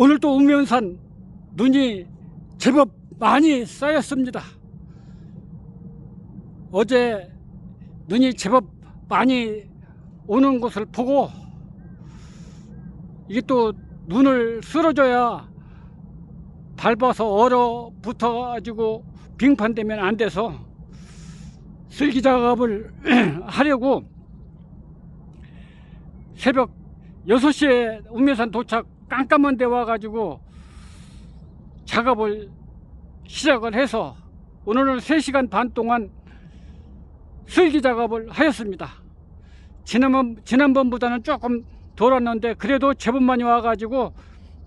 오늘도 읍면산 눈이 제법 많이 쌓였습니다. 어제 눈이 제법 많이 오는 것을 보고 이게 또 눈을 쓸어줘야 밟아서 얼어 붙어 가지고 빙판되면 안 돼서 슬기 작업을 하려고 새벽 6시에 읍면산 도착 깜깜한 데 와가지고 작업을 시작을 해서 오늘은 3시간 반 동안 슬기 작업을 하였습니다. 지난번, 지난번보다는 조금 돌았는데 그래도 제법 많이 와가지고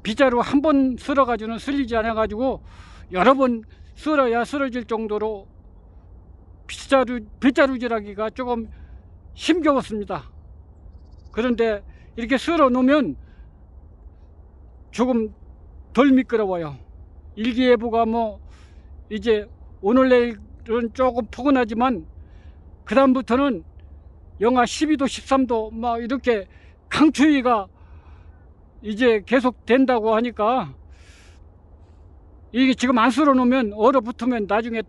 빗자루 한 번 쓸어가지고는 쓸리지 않아가지고 여러 번 쓸어야 쓰러질 정도로 빗자루, 빗자루질하기가 조금 힘겨웠습니다. 그런데 이렇게 쓸어 놓으면 조금 덜 미끄러워요. 일기예보가 뭐 이제 오늘 내일은 조금 포근하지만 그 다음부터는 영하 12도 13도 막 이렇게 강추위가 이제 계속 된다고 하니까 이게 지금 안 쓸어 놓으면 얼어붙으면 나중에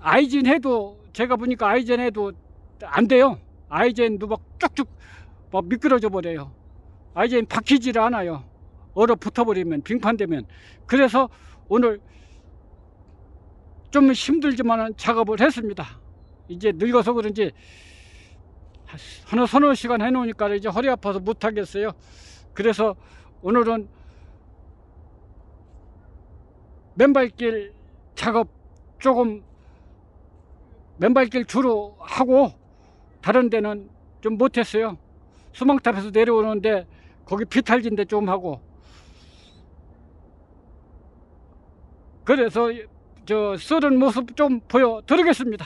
아이젠 해도 제가 보니까 아이젠 해도 안 돼요. 아이젠도 막 쭉쭉 막 미끄러져 버려요. 아이젠 박히지를 않아요. 얼어 붙어 버리면 빙판되면 그래서 오늘 좀 힘들지만 작업을 했습니다. 이제 늙어서 그런지 하나 서너 시간 해놓으니까 이제 허리 아파서 못 하겠어요. 그래서 오늘은 맨발길 작업 조금 맨발길 주로 하고 다른 데는 좀 못했어요. 수망탑에서 내려오는데 거기 비탈진데 좀 하고 그래서 저 쓰는 모습 좀 보여 드리겠습니다.